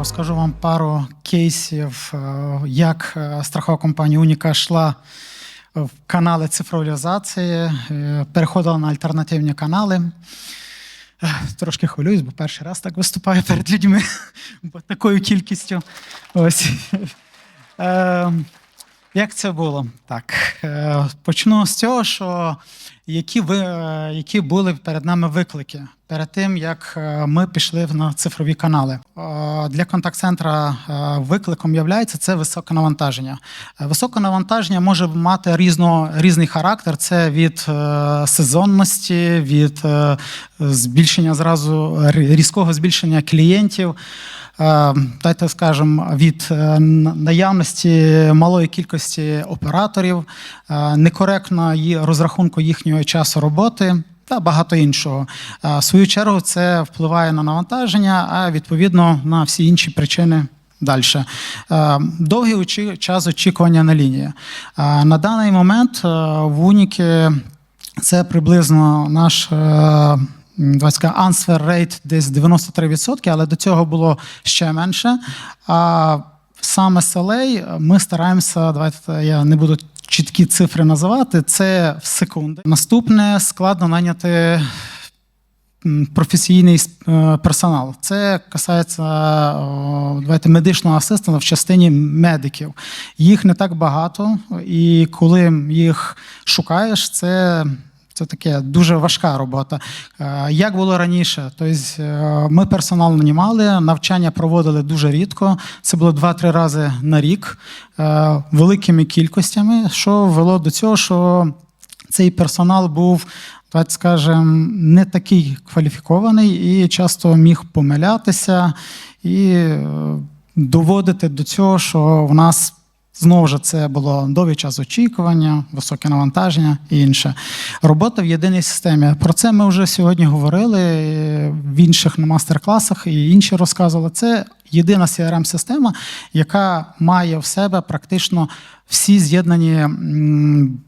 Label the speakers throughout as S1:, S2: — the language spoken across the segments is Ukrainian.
S1: Розкажу вам пару кейсів, е, як е, страхова компанія Уніка йшла в канали цифровізації, е, переходила на альтернативні канали. Е, Трошки хвилююсь, бо перший раз так виступаю перед людьми, бо такою кількістю. Ось. Як це було? Так, е, почну з цього, що які, ви, е, які були перед нами виклики перед тим, як е, ми пішли на цифрові канали. Для контакт-центра викликом є це високе навантаження. Високе навантаження може мати різно, різний характер. Це від сезонності, від збільшення зразу різкого збільшення клієнтів. Е, Дайте скажемо, від е, наявності малої кількості операторів, е, некоректно розрахунку їхнього часу роботи та багато іншого. В свою чергу це впливає на навантаження, а відповідно на всі інші причини. Далі. Довгий час очікування на лінії. На даний момент в Уніки це приблизно наш answer rate десь 93%, але до цього було ще менше. А саме SLA ми стараємося, давайте я не буду чіткі цифри називати, це в секунди. Наступне складно наняти професійний е, персонал. Це касається давайте, медичного асистента в частині медиків. Їх не так багато, і коли їх шукаєш, це. Це таке дуже важка робота. Е, Як було раніше? Тобто е, ми персонал нанімали, навчання проводили дуже рідко. Це було 2-3 рази на рік е, великими кількостями, що вело до цього, що цей персонал був, давайте скажемо, не такий кваліфікований і часто міг помилятися і доводити до цього, що в нас. Знову ж це було довгий час очікування, високе навантаження і інше. Робота в єдиній системі. Про це ми вже сьогодні говорили е, в інших мастер-класах і інші розказували. Це єдина crm система яка має в себе практично всі з'єднані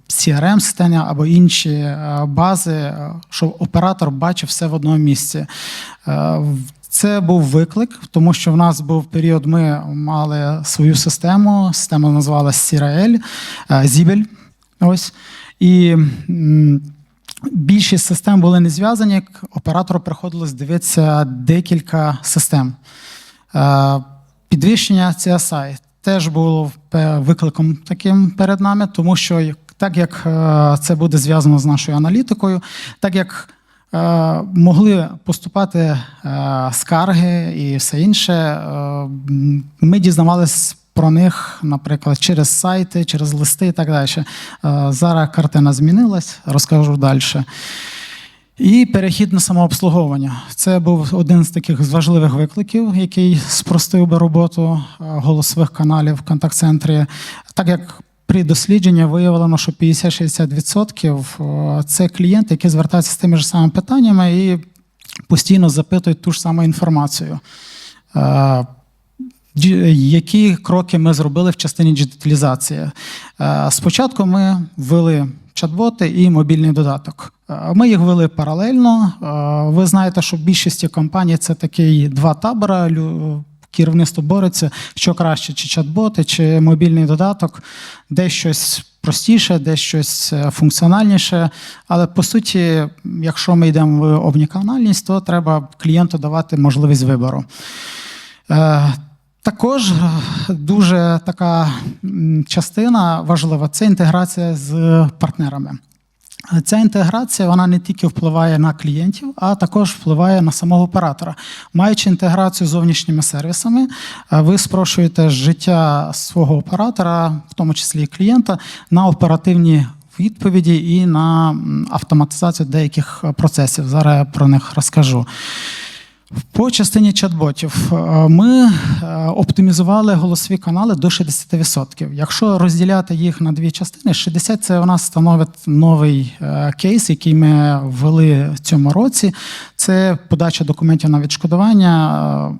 S1: crm системи або інші е, бази, е, щоб оператор бачив все в одному місці. Це був виклик, тому що в нас був період, ми мали свою систему, система називалася CRL, е, Зібель. Ось. І більшість систем були не зв'язані, як оператору приходилось дивитися декілька систем. Е, Підвищення CSI теж було викликом таким перед нами, тому що так як е, це буде зв'язано з нашою аналітикою, так як могли поступати е, скарги і все інше, е, ми дізнавались про них, наприклад, через сайти, через листи і так далі. Е, Зараз картина змінилась, розкажу далі. І перехід на самообслуговування. Це був один з таких важливих викликів, який спростив би роботу е, голосових каналів в контакт-центрі. Так як при дослідженні виявлено, що 50-60% е, це клієнти, які звертаються з тими ж самими питаннями і постійно запитують ту ж саму інформацію. Е, Які кроки ми зробили в частині діджиталізації? Е, Спочатку ми ввели чат-боти і мобільний додаток. Ми їх ввели паралельно. Ви знаєте, що в більшості компаній це такий два табора. Керівництво бореться, що краще, чи чат-боти, чи мобільний додаток, де щось простіше, де щось е, функціональніше. Але по суті, якщо ми йдемо в обніканальність, то треба клієнту давати можливість вибору. Е, Також е, дуже така частина важлива це інтеграція з партнерами. Ця інтеграція вона не тільки впливає на клієнтів, а також впливає на самого оператора. Маючи інтеграцію з зовнішніми сервісами, е, ви спрошуєте життя свого оператора, в тому числі і клієнта, на оперативні відповіді і на автоматизацію деяких е, процесів. Зараз я про них розкажу. По частині чат-ботів е, ми е, оптимізували голосові канали до 60%. Якщо розділяти їх на дві частини, 60% це у нас становить новий е, кейс, який ми ввели в цьому році. Це подача документів на відшкодування.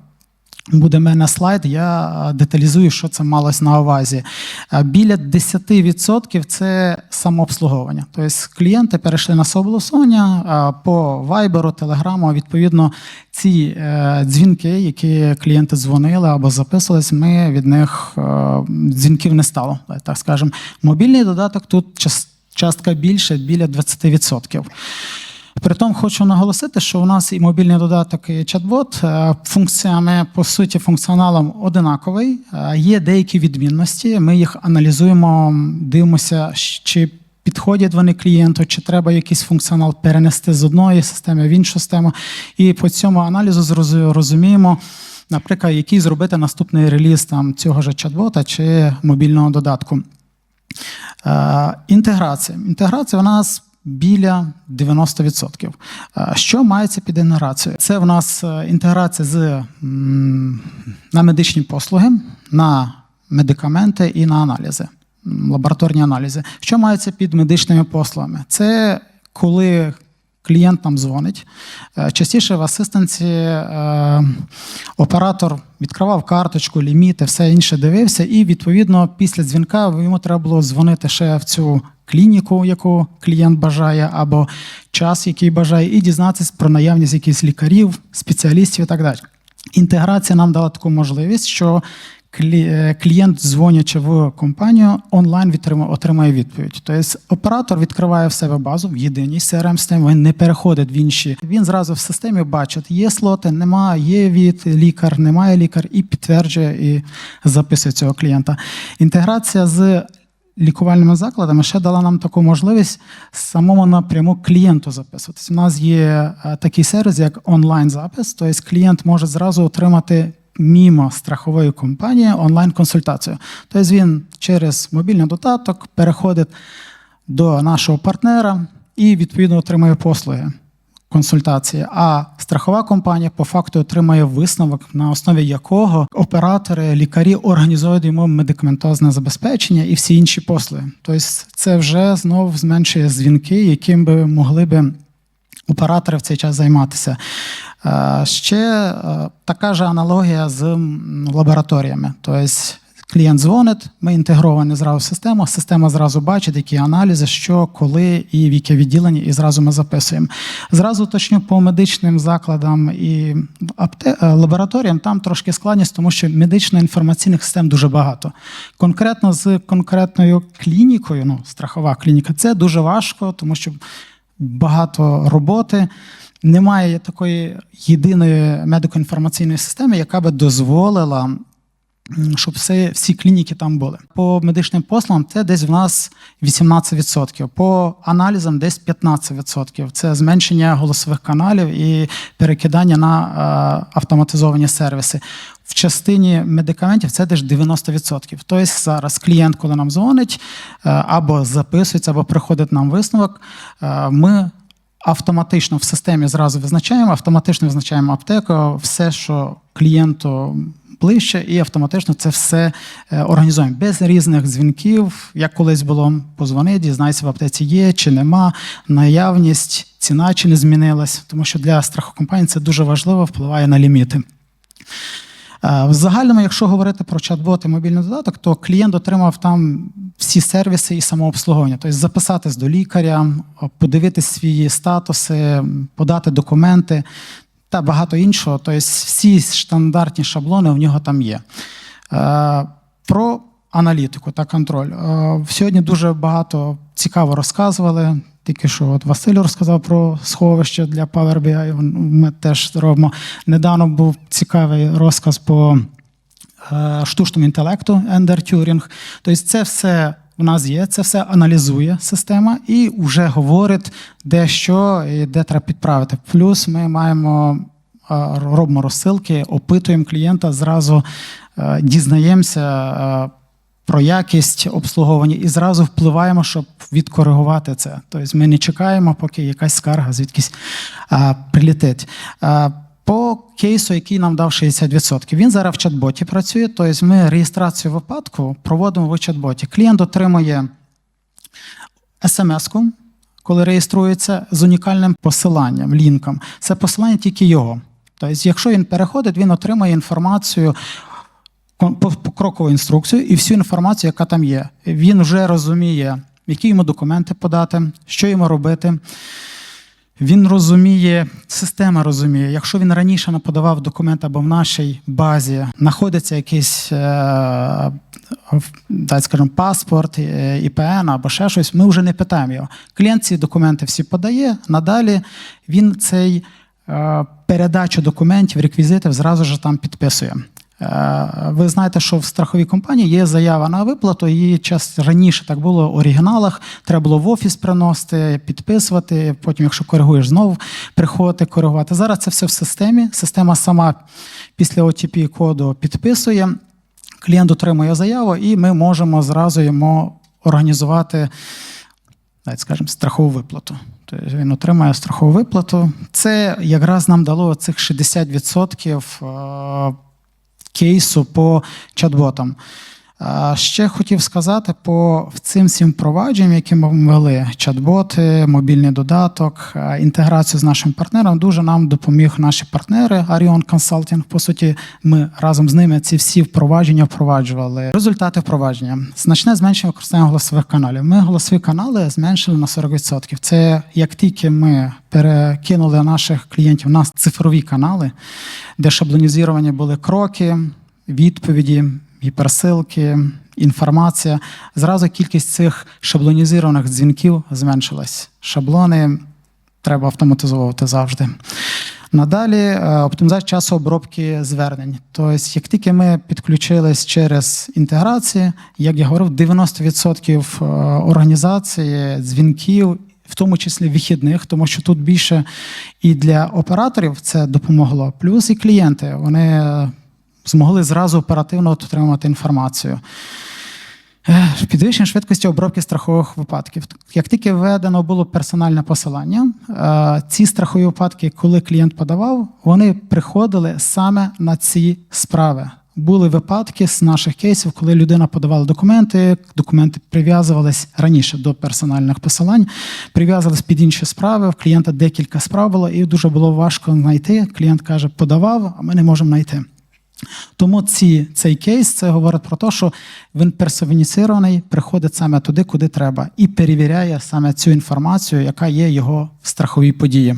S1: Буде мене слайд, я е, деталізую, що це малось на увазі. Е, Біля 10% це самообслуговування. Тобто клієнти перейшли на самообслуговування е, по Viber, Telegram, відповідно, ці дзвінки, які клієнти дзвонили або записувались, ми від них дзвінків не стало, так скажемо. Мобільний додаток тут час- частка більше, біля 20%. Притом хочу наголосити, що у нас і мобільний додаток, і чат-бот е, функціями, по суті, функціоналом одинаковий. Е, Є деякі відмінності. Ми їх аналізуємо, дивимося, чи підходять вони клієнту, чи треба якийсь функціонал перенести з одної системи в іншу систему. І по цьому аналізу розуміємо, наприклад, який зробити наступний реліз там, цього ж чат-бота чи мобільного додатку. Е, Інтеграція. Інтеграція у нас біля 90%. Е, Що мається під інтеграцією? Це в нас е, інтеграція з, на медичні послуги, на медикаменти і на аналізи, лабораторні аналізи. Що мається під медичними послугами? Це коли клієнт нам дзвонить. Е, Частіше в асистенці оператор відкривав карточку, ліміти, все інше дивився, і відповідно після дзвінка йому треба було дзвонити ще в цю клініку, яку клієнт бажає, або час, який бажає, і дізнатися про наявність якихось лікарів, спеціалістів і так далі. Інтеграція нам дала таку можливість, що е, клієнт, дзвонячи в компанію, онлайн отримає відповідь. Тобто оператор відкриває в себе базу в єдиній crm системі він не переходить в інші. Він зразу в системі бачить, є слоти, немає, є від лікар, немає лікар, і підтверджує і записує цього клієнта. Інтеграція з лікувальними закладами ще дала нам таку можливість самому напряму клієнту записуватись. У нас є е, такий сервіс, як онлайн-запис, тобто клієнт може зразу отримати мімо страхової компанії онлайн-консультацію. Тобто він через мобільний додаток переходить до нашого партнера і відповідно отримує послуги. Консультації, а страхова компанія по факту отримає висновок, на основі якого оператори, лікарі організують йому медикаментозне забезпечення і всі інші послуги. Тобто, це вже знову зменшує дзвінки, яким би могли би оператори в цей час займатися. Е, Ще е, така ж аналогія з лабораторіями. Тобто клієнт дзвонить, ми інтегровані зразу в систему, система зразу бачить, які аналізи, що, коли і в яке відділення, і зразу ми записуємо. Зразу уточню по медичним закладам і е, лабораторіям там трошки складність, тому що медично-інформаційних систем дуже багато. Конкретно з конкретною клінікою, ну, страхова клініка, це дуже важко, тому що багато роботи. Немає такої єдиної медико-інформаційної системи, яка би дозволила, щоб все, всі клініки там були. По медичним послугам це десь в нас 18%, по аналізам десь 15%. Це зменшення голосових каналів і перекидання на е, автоматизовані сервіси. В частині медикаментів це десь 90%. Тобто зараз клієнт, коли нам дзвонить, е, або записується, або приходить нам висновок, е, ми автоматично в системі зразу визначаємо, автоматично визначаємо аптеку, все, що клієнту ближче, і автоматично це все е, організуємо без різних дзвінків. Як колись було, позвони, дізнайся, в аптеці є чи нема, наявність, ціна чи не змінилась, тому що для страхокомпаній це дуже важливо, впливає на ліміти. Е, В загальному, якщо говорити про чат-бот і мобільний додаток, то клієнт отримав там всі сервіси і самообслуговування. Тобто записатись до лікаря, подивитись свої статуси, подати документи та багато іншого. Тобто всі стандартні шаблони в нього там є. Е, Про аналітику та контроль. Е, Сьогодні дуже багато цікаво розказували. Тільки що от Василь розказав про сховище для Power BI. Ми теж робимо. Недавно був цікавий розказ по е, штучному інтелекту Ender Turing. Тобто, це все в нас є, це все аналізує система і вже говорить, де що і де треба підправити. Плюс ми маємо е, робимо розсилки, опитуємо клієнта, зразу е, дізнаємося. е, про якість обслуговування і зразу впливаємо, щоб відкоригувати це. Тобто ми не чекаємо, поки якась скарга звідкись. А, по кейсу, який нам дав 60%, він зараз в чат-боті працює. Тобто ми реєстрацію випадку проводимо в чат-боті. Клієнт отримує смс-ку, коли реєструється з унікальним посиланням, лінком. Це посилання тільки його. Тобто, якщо він переходить, він отримає інформацію. покрокову інструкцію і всю інформацію, яка там є. Він вже розуміє, які йому документи подати, що йому робити. Він розуміє, система розуміє, якщо він раніше не подавав документ або в нашій базі знаходиться якийсь, е, так скажімо, паспорт, е, ІПН або ще щось, ми вже не питаємо його. Клієнт ці документи всі подає, надалі він цей е, передачу документів, реквізитів зразу ж там підписує. Е, Ви знаєте, що в страховій компанії є заява на виплату. Її час раніше так було в оригіналах. Треба було в офіс приносити, підписувати. Потім, якщо коригуєш, знову приходити коригувати. Зараз це все в системі. Система сама після OTP коду підписує. Клієнт отримує заяву, і ми можемо зразу йому організувати, скажімо, страхову виплату. Тобто він отримає страхову виплату. Це якраз нам дало цих 60% е, кейсу по чат-ботам. Ще хотів сказати по цим всім впровадженням, які ми ввели: чат-боти, мобільний додаток, інтеграцію з нашим партнером. Дуже нам допоміг наші партнери Arion Consulting. По суті, ми разом з ними ці всі впровадження впроваджували. Результати впровадження: значне зменшення використання голосових каналів. Ми голосові канали зменшили на 40%. Це як тільки ми перекинули наших клієнтів на цифрові канали, де шаблонізовані були кроки, відповіді, гіперсилки, інформація. Зразу кількість цих шаблонізованих дзвінків зменшилась. Шаблони треба автоматизовувати завжди. Надалі е, оптимізація часу обробки звернень. Тобто, як тільки ми підключились через інтеграції, як я говорив, 90% е, організації дзвінків, в тому числі вихідних, тому що тут більше і для операторів це допомогло. Плюс і клієнти вони змогли зразу оперативно отримати інформацію. Е, Підвищення швидкості обробки страхових випадків. Як тільки введено було персональне посилання, е, ці страхові випадки, коли клієнт подавав, вони приходили саме на ці справи. Були випадки з наших кейсів, коли людина подавала документи, документи прив'язувались раніше до персональних посилань, прив'язувались під інші справи. В клієнта декілька справ було, і дуже було важко знайти. Клієнт каже, подавав, а ми не можемо знайти. Тому ці, цей кейс це говорить про те, що він персоніфіцірований, приходить саме туди, куди треба, і перевіряє саме цю інформацію, яка є його в страховій події.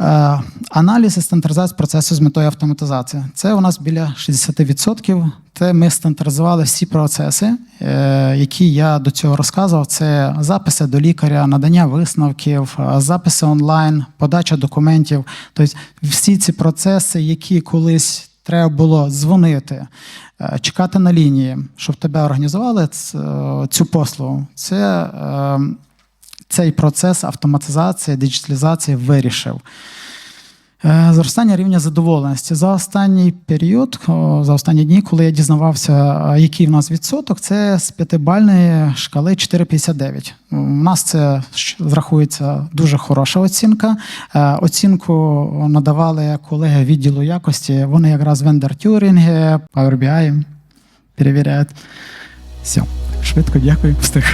S1: Е, Аналіз і стандартизація процесу з метою автоматизації. Це у нас біля 60%. Це ми стандартизували всі процеси, е, які я до цього розказував. Це записи до лікаря, надання висновків, е, записи онлайн, подача документів. Тобто всі ці процеси, які колись треба було дзвонити, е, чекати на лінії, щоб тебе організували е, цю послугу. Це е, цей процес автоматизації, диджиталізації вирішив. Е, Зростання рівня задоволеності за останній період, за останні дні, коли я дізнавався, який в нас відсоток, це з п'ятибальної шкали 4,59. У нас це зрахується дуже хороша оцінка. Е, Оцінку надавали колеги відділу якості. Вони якраз вендор тюрінги, Power BI перевіряють. Все, швидко дякую, встиг.